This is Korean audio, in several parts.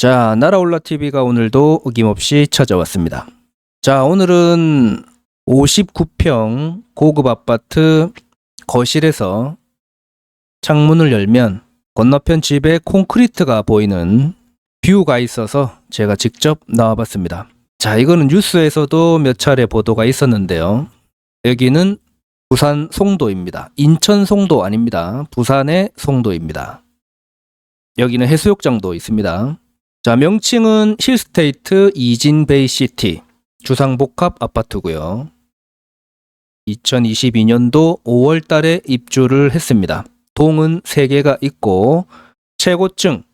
자, 나라올라 TV가 오늘도 어김없이 찾아왔습니다. 자, 오늘은 59평 고급 아파트 거실에서 창문을 열면 건너편 집에 콘크리트가 보이는 뷰가 있어서 제가 직접 나와봤습니다. 자, 이거는 뉴스에서도 몇 차례 보도가 있었는데요. 여기는 부산 송도입니다. 인천 송도 아닙니다. 부산의 송도입니다. 여기는 해수욕장도 있습니다. 자, 명칭은 힐스테이트 이진베이 시티 주상복합 아파트고요. 2022년도 5월 달에 입주를 했습니다. 동은 3개가 있고 최고층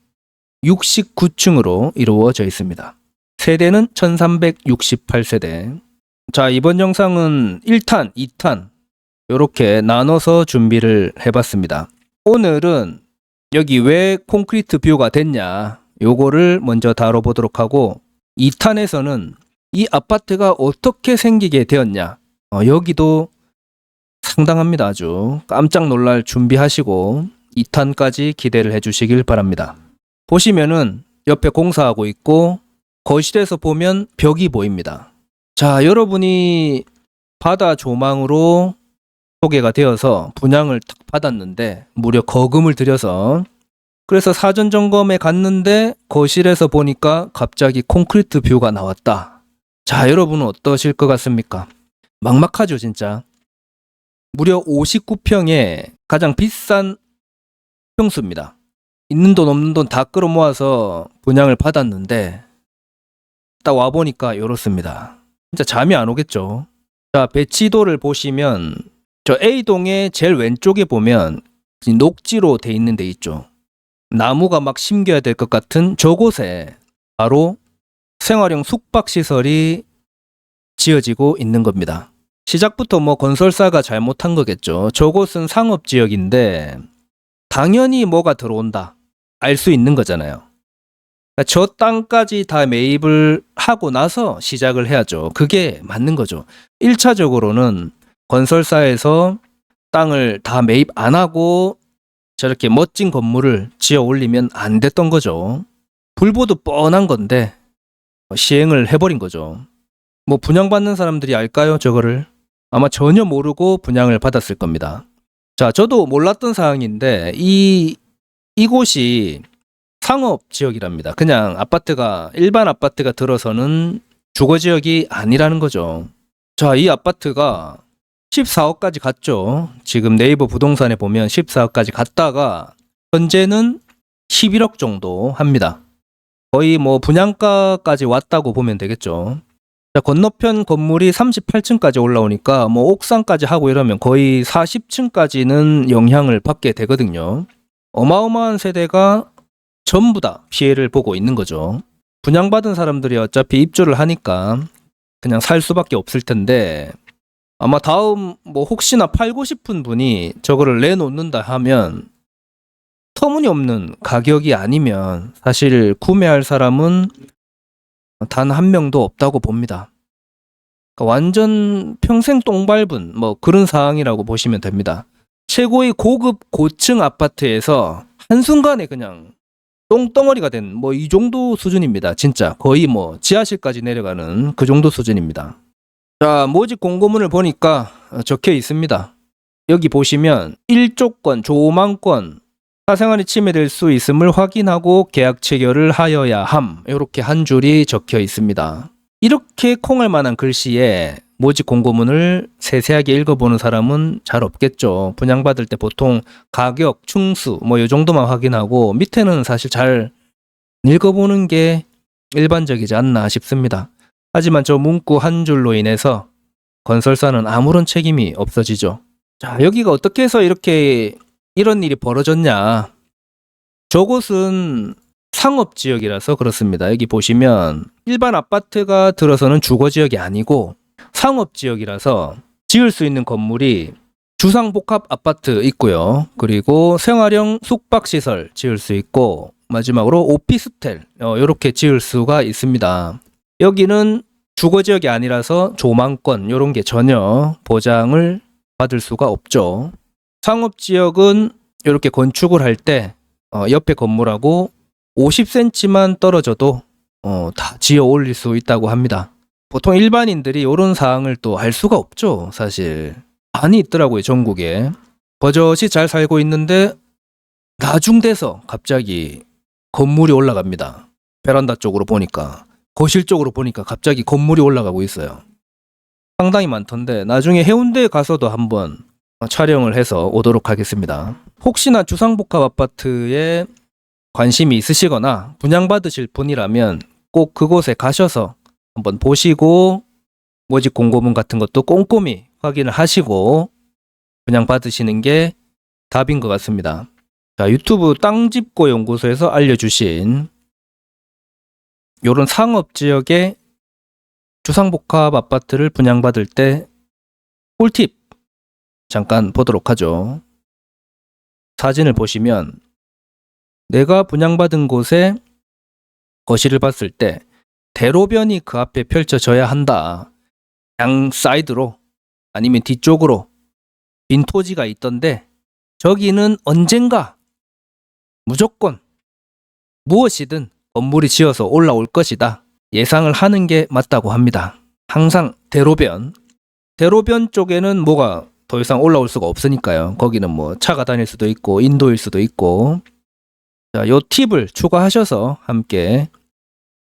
69층으로 이루어져 있습니다. 세대는 1368세대. 자, 이번 영상은 1탄, 2탄 이렇게 나눠서 준비를 해 봤습니다. 오늘은 여기 왜 콘크리트 뷰가 됐냐 요거를 먼저 다뤄보도록 하고 2탄에서는 이 아파트가 어떻게 생기게 되었냐? 어, 여기도 상당합니다. 아주 깜짝 놀랄 준비하시고 2탄까지 기대를 해주시길 바랍니다. 보시면은 옆에 공사하고 있고 거실에서 보면 벽이 보입니다. 자 여러분이 바다 조망으로 소개가 되어서 분양을 탁 받았는데 무려 거금을 들여서 그래서 사전 점검에 갔는데 거실에서 보니까 갑자기 콘크리트 뷰가 나왔다. 자, 여러분은 어떠실 것 같습니까? 막막하죠, 진짜. 무려 59평에 가장 비싼 평수입니다. 있는 돈 없는 돈 다 끌어모아서 분양을 받았는데 딱 와보니까 이렇습니다. 진짜 잠이 안 오겠죠. 자, 배치도를 보시면 저 A동의 제일 왼쪽에 보면 이 녹지로 돼 있는 데 있죠. 나무가 막 심겨야 될 것 같은 저곳에 바로 생활형 숙박시설이 지어지고 있는 겁니다. 시작부터 뭐 건설사가 잘못한 거겠죠. 저곳은 상업지역인데 당연히 뭐가 들어온다. 알 수 있는 거잖아요. 그러니까 저 땅까지 다 매입을 하고 나서 시작을 해야죠. 그게 맞는 거죠. 1차적으로는 건설사에서 땅을 다 매입 안 하고 저렇게 멋진 건물을 지어 올리면 안 됐던 거죠. 불보도 뻔한 건데 시행을 해버린 거죠. 뭐 분양받는 사람들이 알까요, 저거를? 아마 전혀 모르고 분양을 받았을 겁니다. 자, 저도 몰랐던 사항인데 이 이곳이 상업 지역이랍니다. 그냥 아파트가 일반 아파트가 들어서는 주거 지역이 아니라는 거죠. 자, 이 아파트가 14억까지 갔죠. 지금 네이버 부동산에 보면 14억까지 갔다가 현재는 11억 정도 합니다. 거의 뭐 분양가까지 왔다고 보면 되겠죠. 자, 건너편 건물이 38층까지 올라오니까 뭐 옥상까지 하고 이러면 거의 40층까지는 영향을 받게 되거든요. 어마어마한 세대가 전부 다 피해를 보고 있는 거죠. 분양받은 사람들이 어차피 입주를 하니까 그냥 살 수밖에 없을 텐데 아마 다음 뭐 혹시나 팔고 싶은 분이 저거를 내놓는다 하면 터무니없는 가격이 아니면 사실 구매할 사람은 단 한 명도 없다고 봅니다. 그러니까 완전 평생 똥밟은 뭐 그런 상황이라고 보시면 됩니다. 최고의 고급 고층 아파트에서 한순간에 그냥 똥덩어리가 된 뭐 이 정도 수준입니다. 진짜 거의 뭐 지하실까지 내려가는 그 정도 수준입니다. 자, 모집 공고문을 보니까 적혀 있습니다. 여기 보시면 1조건, 조망권, 사생활이 침해될 수 있음을 확인하고 계약 체결을 하여야 함. 이렇게 한 줄이 적혀 있습니다. 이렇게 콩할 만한 글씨에 모집 공고문을 세세하게 읽어보는 사람은 잘 없겠죠. 분양받을 때 보통 가격, 충수, 뭐 이 정도만 확인하고 밑에는 사실 잘 읽어보는 게 일반적이지 않나 싶습니다. 하지만 저 문구 한 줄로 인해서 건설사는 아무런 책임이 없어지죠. 자, 여기가 어떻게 해서 이렇게 이런 일이 벌어졌냐. 저곳은 상업 지역이라서 그렇습니다. 여기 보시면 일반 아파트가 들어서는 주거 지역이 아니고 상업 지역이라서 지을 수 있는 건물이 주상복합 아파트 있고요. 그리고 생활형 숙박시설 지을 수 있고 마지막으로 오피스텔 어, 이렇게 지을 수가 있습니다. 여기는 주거 지역이 아니라서 조망권 이런 게 전혀 보장을 받을 수가 없죠. 상업 지역은 이렇게 건축을 할때 어, 옆에 건물하고 50cm만 떨어져도 어, 다 지어 올릴 수 있다고 합니다. 보통 일반인들이 이런 사항을 또 알 수가 없죠, 사실. 많이 있더라고요, 전국에. 버젓이 잘 살고 있는데 나중 돼서 갑자기 건물이 올라갑니다. 베란다 쪽으로 보니까 거실 쪽으로 보니까 갑자기 건물이 올라가고 있어요. 상당히 많던데 나중에 해운대에 가서도 한번 촬영을 해서 오도록 하겠습니다. 혹시나 주상복합 아파트에 관심이 있으시거나 분양받으실 분이라면 꼭 그곳에 가셔서 한번 보시고 모집 공고문 같은 것도 꼼꼼히 확인을 하시고 분양받으시는 게 답인 것 같습니다. 자, 유튜브 땅집고 연구소에서 알려주신 요런 상업 지역의 주상복합 아파트를 분양받을 때 꿀팁 잠깐 보도록 하죠. 사진을 보시면 내가 분양받은 곳에 거실을 봤을 때 대로변이 그 앞에 펼쳐져야 한다. 양 사이드로 아니면 뒤쪽으로 빈 토지가 있던데 저기는 언젠가 무조건 무엇이든 건물이 지어서 올라올 것이다. 예상을 하는 게 맞다고 합니다. 항상 대로변. 대로변 쪽에는 뭐가 더 이상 올라올 수가 없으니까요. 거기는 뭐 차가 다닐 수도 있고 인도일 수도 있고. 자, 요 팁을 추가하셔서 함께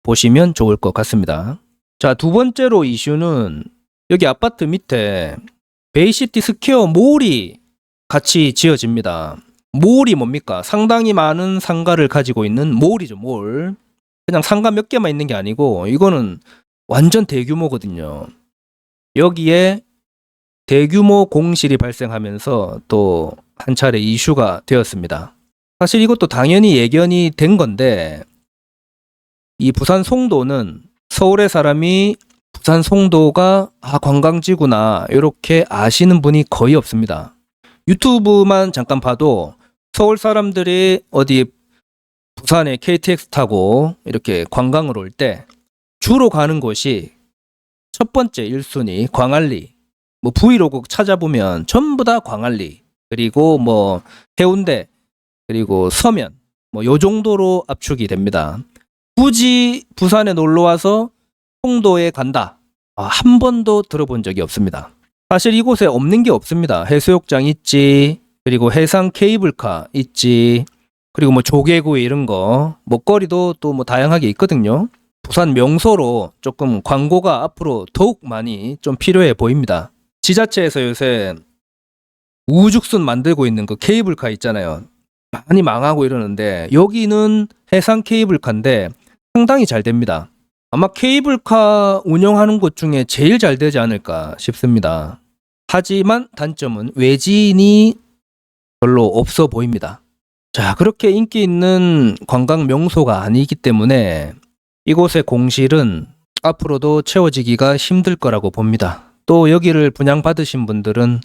보시면 좋을 것 같습니다. 자, 두 번째로 이슈는 여기 아파트 밑에 베이시티 스퀘어 몰이 같이 지어집니다. 몰이 뭡니까? 상당히 많은 상가를 가지고 있는 몰이죠, 몰. 그냥 상가 몇 개만 있는 게 아니고 이거는 완전 대규모거든요. 여기에 대규모 공실이 발생하면서 또 한 차례 이슈가 되었습니다. 사실 이것도 당연히 예견이 된 건데 이 부산 송도는 서울의 사람이 부산 송도가 아 관광지구나 이렇게 아시는 분이 거의 없습니다. 유튜브만 잠깐 봐도 서울 사람들이 어디 부산에 KTX 타고 이렇게 관광을 올 때 주로 가는 곳이 첫 번째 1순위 광안리 뭐 브이로그 찾아보면 전부 다 광안리 그리고 뭐 해운대 그리고 서면 뭐 요 정도로 압축이 됩니다. 굳이 부산에 놀러 와서 송도에 간다. 아, 한 번도 들어본 적이 없습니다. 사실 이곳에 없는 게 없습니다. 해수욕장 있지, 그리고 해상 케이블카 있지, 그리고 뭐 조개구이 이런 거, 먹거리도 또 뭐 다양하게 있거든요. 부산 명소로 조금 광고가 앞으로 더욱 많이 좀 필요해 보입니다. 지자체에서 요새 우죽순 만들고 있는 그 케이블카 있잖아요. 많이 망하고 이러는데 여기는 해상 케이블카인데 상당히 잘 됩니다. 아마 케이블카 운영하는 곳 중에 제일 잘 되지 않을까 싶습니다. 하지만 단점은 외지인이 별로 없어 보입니다. 자, 그렇게 인기 있는 관광 명소가 아니기 때문에 이곳의 공실은 앞으로도 채워지기가 힘들 거라고 봅니다. 또 여기를 분양받으신 분들은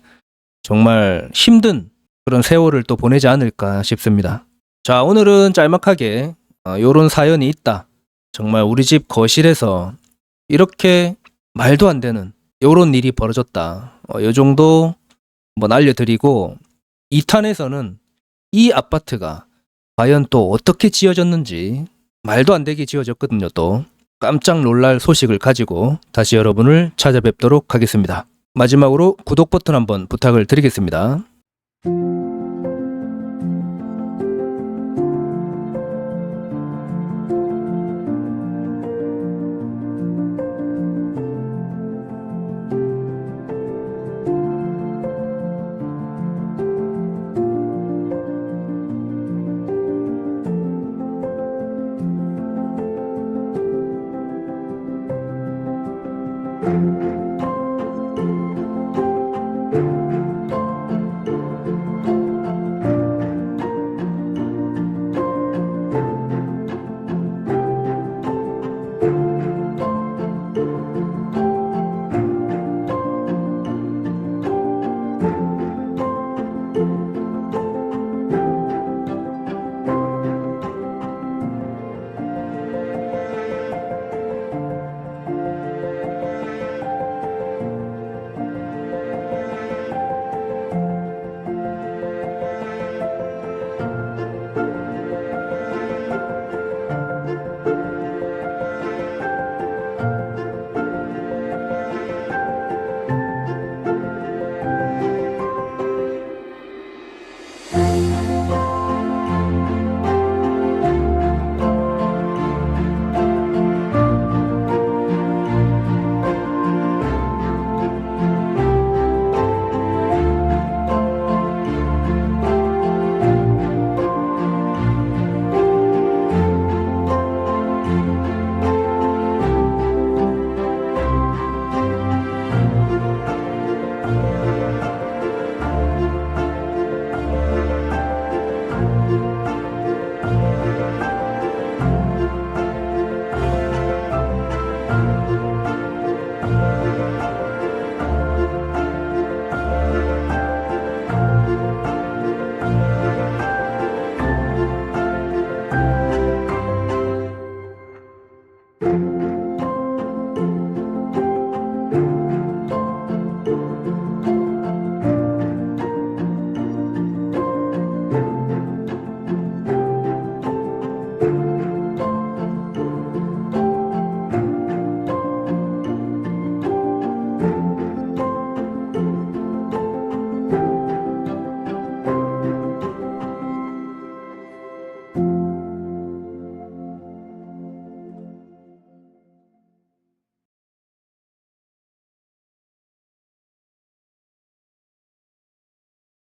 정말 힘든 그런 세월을 또 보내지 않을까 싶습니다. 자, 오늘은 짤막하게 어, 요런 사연이 있다. 정말 우리 집 거실에서 이렇게 말도 안 되는 요런 일이 벌어졌다. 어, 요 정도 한번 알려드리고 2탄에서는 이 아파트가 과연 또 어떻게 지어졌는지 말도 안 되게 지어졌거든요 또 깜짝 놀랄 소식을 가지고 다시 여러분을 찾아뵙도록 하겠습니다. 마지막으로 구독 버튼 한번 부탁을 드리겠습니다.